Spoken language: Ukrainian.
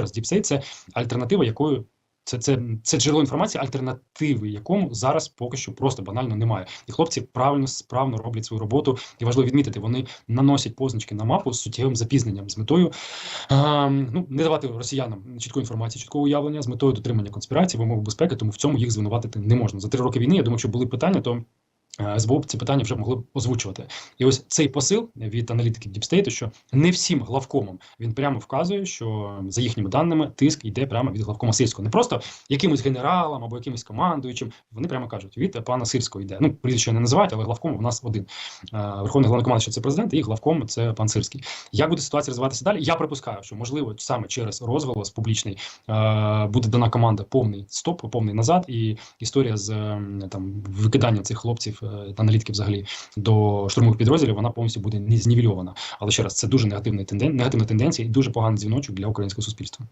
раз, діпсей це альтернатива, якою це, це, це джерело інформації, альтернативи якому зараз поки що просто банально немає. І хлопці правильно справно роблять свою роботу. І важливо відмітити, вони наносять позначки на мапу з суттєвим запізненням з метою а, ну не давати росіянам чіткої інформації, чіткого уявлення з метою дотримання конспірації, вимог безпеки. Тому в цьому їх звинуватити не можна. За три роки війни. Я думаю, що були питання, то. Е, СБУ ці питання вже могли б озвучувати, і ось цей посил від аналітиків Діпстейту, що не всім главкомам він прямо вказує, що за їхніми даними тиск йде прямо від главкома сирського, не просто якимось генералам або якимось командуючим. Вони прямо кажуть, від пана сирського йде. Ну прізвище не називають, але главком у нас один. Е, Верховний головнокомандуючий – це президент, і главком це пан Сирський. Як буде ситуація розвиватися далі? Я припускаю, що можливо саме через розголос публічний е, буде дана команда повний стоп, повний назад, і історія з е, там викиданням цих хлопців, аналітиків взагалі до штурмових підрозділів, вона повністю буде знівельована. Але ще раз, це дуже негативна тенденція, негативна тенденція і дуже поганий дзвіночок для українського суспільства.